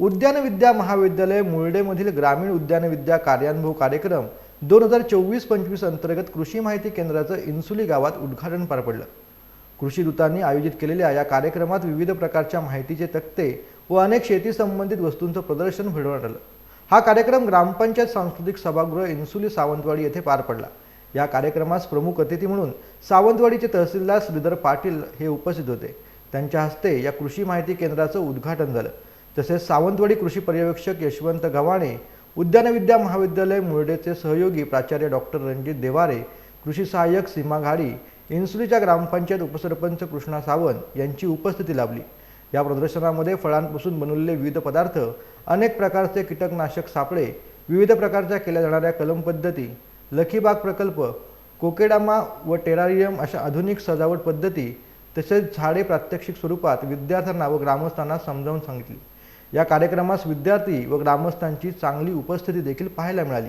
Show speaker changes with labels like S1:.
S1: उद्यान विद्या महाविद्यालय मुर्डेमधील ग्रामीण उद्यान विद्या कार्यानुभव कार्यक्रम दोन हजार चोवीस पंचवीस अंतर्गत कृषी माहिती केंद्राचं इन्सुली गावात उद्घाटन पार पडलं. कृषी दूतांनी आयोजित केलेल्या या कार्यक्रमात विविध प्रकारच्या माहितीचे तक्ते व अनेक शेती संबंधित वस्तूंचं प्रदर्शन घडवण्यात आलं. हा कार्यक्रम ग्रामपंचायत सांस्कृतिक सभागृह इन्सुली सावंतवाडी येथे पार पडला. या कार्यक्रमास प्रमुख अतिथी म्हणून सावंतवाडीचे तहसीलदार श्रीधर पाटील हे उपस्थित होते. त्यांच्या हस्ते या कृषी माहिती केंद्राचं उद्घाटन झालं. तसेच सावंतवाडी कृषी पर्यवेक्षक यशवंत गव्हाणे उद्यानविद्या महाविद्यालय मुर्डेचे सहयोगी प्राचार्य डॉक्टर रणजित देवारे कृषी सहाय्यक सीमा घाडी इन्सुलीच्या ग्रामपंचायत उपसरपंच कृष्णा सावंत यांची उपस्थिती लाभली. या प्रदर्शनामध्ये फळांपासून बनवलेले विविध पदार्थ अनेक प्रकारचे कीटकनाशक सापळे विविध प्रकारच्या केल्या जाणाऱ्या कलम पद्धती लखीबाग प्रकल्प कोकेडामा व टेरारियम अशा आधुनिक सजावट पद्धती तसेच झाडे प्रात्यक्षिक स्वरूपात विद्यार्थ्यांना व ग्रामस्थांना समजावून सांगितली. या कार्यक्रमास विद्यार्थी व ग्रामस्थांची चांगली उपस्थिती देखील पाहायला मिळाली.